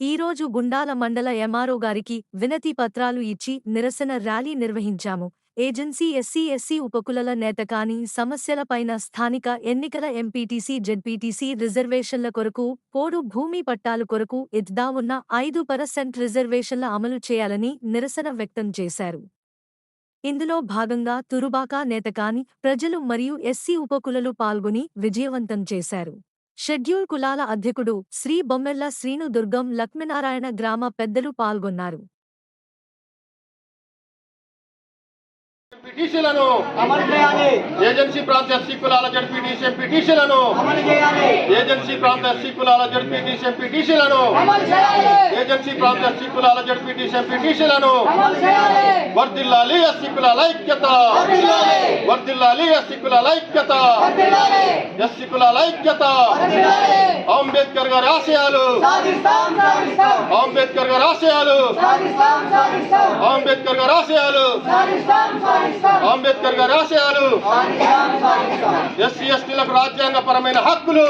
ఈరోజు గుండాల మండల ఎంఆర్ఓ గారికి వినతి పత్రాలు ఇచ్చి నిరసన ర్యాలీ నిర్వహించాము. ఏజెన్సీ ఎస్సీ ఎస్సీ ఉపకులల నేత కాని సమస్యలపైన స్థానిక ఎన్నికల ఎంపీటీసీ జెడ్పీటీసీ రిజర్వేషన్ల కొరకు పోడు భూమి పట్టాలు కొరకు ఇద్దా ఉన్న ఐదు పర్సెంట్ రిజర్వేషన్ల అమలు చేయాలని నిరసన వ్యక్తం చేశారు. ఇందులో భాగంగా తురుబాకా నేతకాని ప్రజలు మరియు ఎస్సీ ఉపకులలు పాల్గొని విజయవంతం చేశారు. షెడ్యూల్ కులాల అధ్యకుడు శ్రీ బొమ్మెల్ల శ్రీను దుర్గం లక్ష్మీనారాయణ గ్రామ పెద్దలు పాల్గొన్నారు. పిటిషన్లను అమలు చేయాలి. ఏజెన్సీ ప్రాంత ఎస్సీ కులాల జడ్పీటీసీ పిటిషన్లను అమలు చేయాలి. ఏజెన్సీ ప్రాంత ఎస్సీ కులాల జడ్పీటీసీ పిటిషన్లను అమలు చేయాలి. ఏజెన్సీ ప్రాంత ఎస్సీ కులాల జడ్పీటీసీ పిటిషన్లను అమలు వర్దిల్లాలి ఎస్సీ కులాల ఐక్యత. వర్ధిల్లాలి. వర్దిల్లాలి ఎస్సీ కులాల ఐక్యత. ఎస్సీ కులాల ఐక్యత. అంబేద్కర్ గారి ఆశయాలు. అంబేద్కర్ గారి ఆశయాలు. అంబేద్కర్ గారి ఆశయాలు. అంబేద్కర్ గారి ఆశయాలు. ఎస్సీ ఎస్టీలకు రాజ్యాంగ పరమైన హక్కులు.